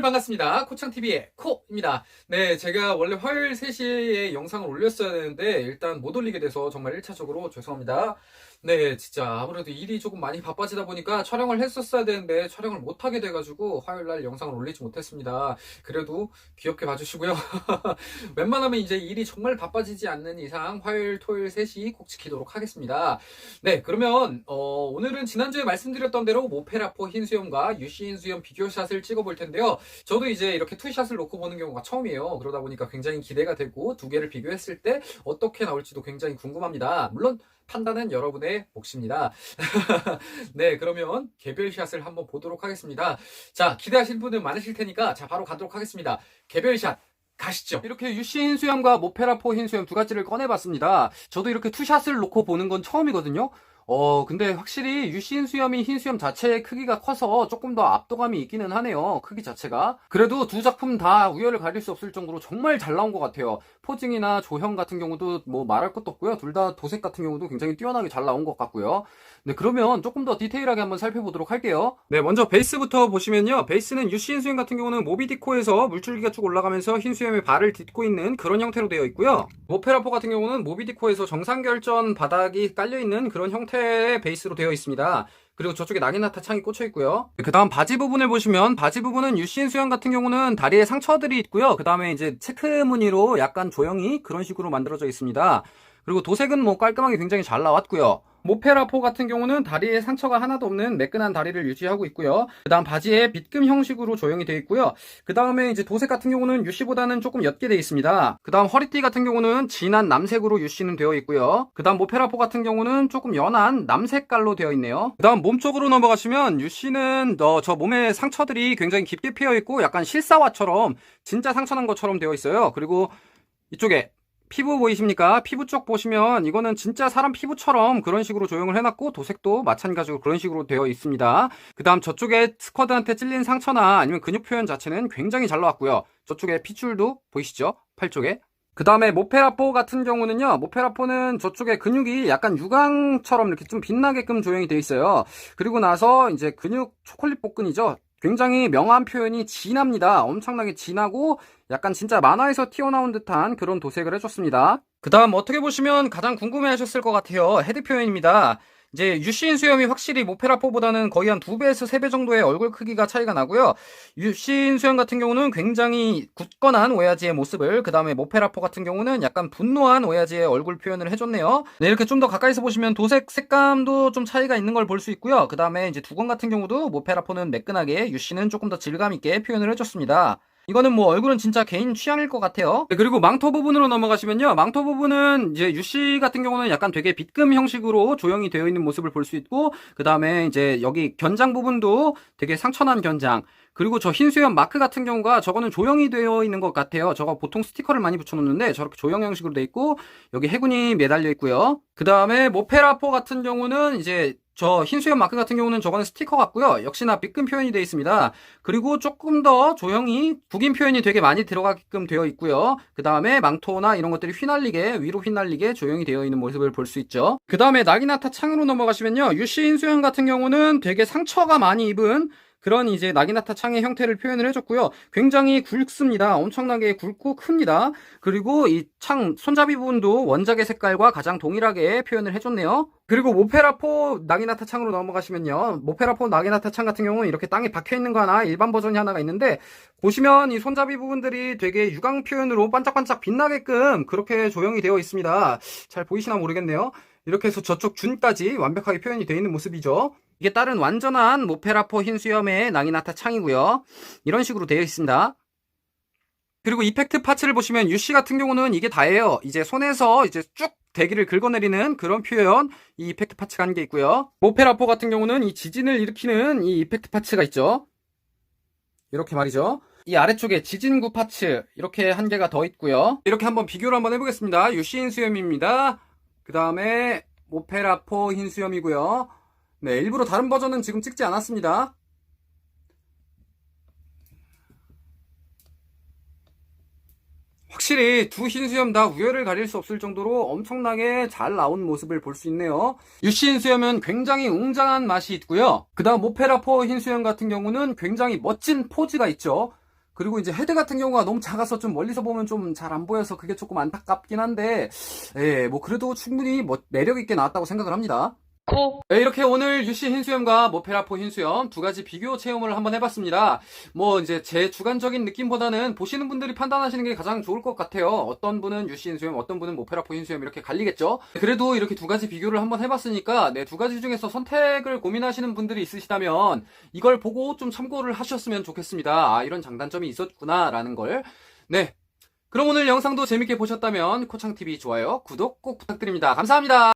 여러분들 반갑습니다. 코창TV의 코입니다. 네, 제가 원래 화요일 3시에 영상을 올렸어야 되는데 일단 못 올리게 돼서 정말 1차적으로 죄송합니다. 네, 진짜 아무래도 일이 조금 많이 바빠지다 보니까 촬영을 했었어야 되는데 촬영을 못하게 돼가지고 화요일 날 영상을 올리지 못했습니다. 그래도 귀엽게 봐주시고요. 웬만하면 이제 일이 정말 바빠지지 않는 이상 화요일, 토요일 3시 꼭 지키도록 하겠습니다. 네, 그러면 어, 오늘은 지난주에 말씀드렸던 대로 모페라포 흰수염과 유시 흰수염 비교샷을 찍어볼 텐데요. 저도 이제 이렇게 투샷을 놓고 보는 경우가 처음이에요. 그러다 보니까 굉장히 기대가 되고 두 개를 비교했을 때 어떻게 나올지도 굉장히 궁금합니다. 물론 판단은 여러분의 몫입니다. 네, 그러면 개별 샷을 한번 보도록 하겠습니다. 자, 기대하시는 분들 많으실 테니까 자, 바로 가도록 하겠습니다. 개별 샷 가시죠. 이렇게 유시 흰수염과 모페라포 흰수염 두 가지를 꺼내봤습니다. 저도 이렇게 투샷을 놓고 보는 건 처음이거든요. 어, 근데 확실히 유신 수염이 흰 수염 자체의 크기가 커서 조금 더 압도감이 있기는 하네요. 크기 자체가. 그래도 두 작품 다 우열을 가릴 수 없을 정도로 정말 잘 나온 것 같아요. 포징이나 조형 같은 경우도 뭐 말할 것도 없고요. 둘 다 도색 같은 경우도 굉장히 뛰어나게 잘 나온 것 같고요. 네, 그러면 조금 더 디테일하게 한번 살펴보도록 할게요. 네, 먼저 베이스부터 보시면요. 베이스는 유시 흰수염 같은 경우는 모비디코에서 물줄기가 쭉 올라가면서 흰 수염의 발을 딛고 있는 그런 형태로 되어 있고요. 모페라포 같은 경우는 모비디코에서 정상결전 바닥이 깔려있는 그런 형태 의 베이스로 되어 있습니다. 그리고 저쪽에 나기나타 창이 꽂혀 있고요. 그 다음 바지 부분을 보시면 바지 부분은 유신 수영 같은 경우는 다리에 상처들이 있고요. 그 다음에 이제 체크 무늬로 약간 조형이 그런 식으로 만들어져 있습니다. 그리고 도색은 뭐 깔끔하게 굉장히 잘 나왔고요. 모페라포 같은 경우는 다리에 상처가 하나도 없는 매끈한 다리를 유지하고 있고요. 그 다음 바지에 빗금 형식으로 조형이 되어 있고요. 그 다음에 이제 도색 같은 경우는 유시보다는 조금 옅게 되어 있습니다. 그 다음 허리띠 같은 경우는 진한 남색으로 유시는 되어 있고요. 그 다음 모페라포 같은 경우는 조금 연한 남색깔로 되어 있네요. 그 다음 몸 쪽으로 넘어가시면 유시는 어, 저 몸에 상처들이 굉장히 깊게 피어 있고 약간 실사화처럼 진짜 상처난 것처럼 되어 있어요. 그리고 이쪽에 피부 보이십니까? 피부 쪽 보시면 이거는 진짜 사람 피부처럼 그런 식으로 조형을 해놨고 도색도 마찬가지로 그런 식으로 되어 있습니다. 그 다음 저쪽에 스쿼드한테 찔린 상처나 아니면 근육 표현 자체는 굉장히 잘 나왔고요. 저쪽에 피줄도 보이시죠? 팔 쪽에. 그 다음에 모페라포 같은 경우는요, 모페라포는 저쪽에 근육이 약간 유광처럼 이렇게 좀 빛나게끔 조형이 되어 있어요. 그리고 나서 이제 근육 초콜릿 복근이죠. 굉장히 명암 표현이 진합니다. 엄청나게 진하고 약간 진짜 만화에서 튀어나온 듯한 그런 도색을 해줬습니다. 그 다음 어떻게 보시면 가장 궁금해 하셨을 것 같아요. 헤드 표현입니다. 이제 유시인 수염이 확실히 모페라포보다는 거의 한 두 배에서 세 배 정도의 얼굴 크기가 차이가 나고요. 유시인 수염 같은 경우는 굉장히 굳건한 오야지의 모습을 그 다음에 모페라포 같은 경우는 약간 분노한 오야지의 얼굴 표현을 해줬네요. 네, 이렇게 좀 더 가까이서 보시면 도색 색감도 좀 차이가 있는 걸 볼 수 있고요. 그 다음에 이제 두건 같은 경우도 모페라포는 매끈하게 유시는 조금 더 질감 있게 표현을 해줬습니다. 이거는 뭐 얼굴은 진짜 개인 취향일 것 같아요. 네, 그리고 망토 부분으로 넘어가시면요. 망토 부분은 이제 유씨 같은 경우는 약간 되게 빗금 형식으로 조형이 되어 있는 모습을 볼 수 있고, 그 다음에 이제 여기 견장 부분도 되게 상처난 견장. 그리고 저 흰수염 마크 같은 경우가 저거는 조형이 되어 있는 것 같아요. 저거 보통 스티커를 많이 붙여놓는데 저렇게 조형 형식으로 돼 있고 여기 해군이 매달려 있고요. 그 다음에 모페라포 같은 경우는 이제 저 흰수염 마크 같은 경우는 저거는 스티커 같고요. 역시나 빗금 표현이 되어 있습니다. 그리고 조금 더 조형이 북인 표현이 되게 많이 들어가게끔 되어 있고요. 그 다음에 망토나 이런 것들이 휘날리게 위로 휘날리게 조형이 되어 있는 모습을 볼 수 있죠. 그 다음에 나기나타 창으로 넘어가시면요. 유시 흰수염 같은 경우는 되게 상처가 많이 입은 그런 이제 나기나타 창의 형태를 표현을 해줬고요. 굉장히 굵습니다. 엄청나게 굵고 큽니다. 그리고 이 창 손잡이 부분도 원작의 색깔과 가장 동일하게 표현을 해줬네요. 그리고 모페라포 나기나타 창으로 넘어가시면요. 모페라포 나기나타 창 같은 경우는 이렇게 땅에 박혀 있는 거 하나 일반 버전이 하나가 있는데 보시면 이 손잡이 부분들이 되게 유광 표현으로 반짝반짝 빛나게끔 그렇게 조형이 되어 있습니다. 잘 보이시나 모르겠네요. 이렇게 해서 저쪽 준까지 완벽하게 표현이 되어 있는 모습이죠. 이게 다른 완전한 모페라포 흰 수염의 나기나타 창이고요. 이런 식으로 되어 있습니다. 그리고 이펙트 파츠를 보시면 UC 같은 경우는 이게 다예요. 이제 손에서 이제 쭉 대기를 긁어내리는 그런 표현 이 이펙트 파츠가 한 게 있고요. 모페라포 같은 경우는 이 지진을 일으키는 이 이펙트 파츠가 있죠. 이렇게 말이죠. 이 아래쪽에 지진구 파츠 이렇게 한 개가 더 있고요. 이렇게 한번 비교를 한번 해보겠습니다. UC 흰수염입니다. 그 다음에 모페라포 흰 수염이고요. 네, 일부러 다른 버전은 지금 찍지 않았습니다. 확실히 두 흰수염 다 우열을 가릴 수 없을 정도로 엄청나게 잘 나온 모습을 볼 수 있네요. 유시 흰수염은 굉장히 웅장한 맛이 있고요. 그 다음 모페라포 흰수염 같은 경우는 굉장히 멋진 포즈가 있죠. 그리고 이제 헤드 같은 경우가 너무 작아서 좀 멀리서 보면 좀 잘 안 보여서 그게 조금 안타깝긴 한데, 예, 뭐 그래도 충분히 뭐 매력 있게 나왔다고 생각을 합니다. 코, 네, 이렇게 오늘 유시 흰수염과 모페라포 흰수염 두 가지 비교 체험을 한번 해봤습니다. 뭐 이제 제 주관적인 느낌보다는 보시는 분들이 판단하시는 게 가장 좋을 것 같아요. 어떤 분은 유시 흰수염, 어떤 분은 모페라포 흰수염 이렇게 갈리겠죠. 그래도 이렇게 두 가지 비교를 한번 해봤으니까 네, 두 가지 중에서 선택을 고민하시는 분들이 있으시다면 이걸 보고 좀 참고를 하셨으면 좋겠습니다. 아, 이런 장단점이 있었구나라는 걸. 네. 그럼 오늘 영상도 재밌게 보셨다면 코창TV 좋아요, 구독 꼭 부탁드립니다. 감사합니다.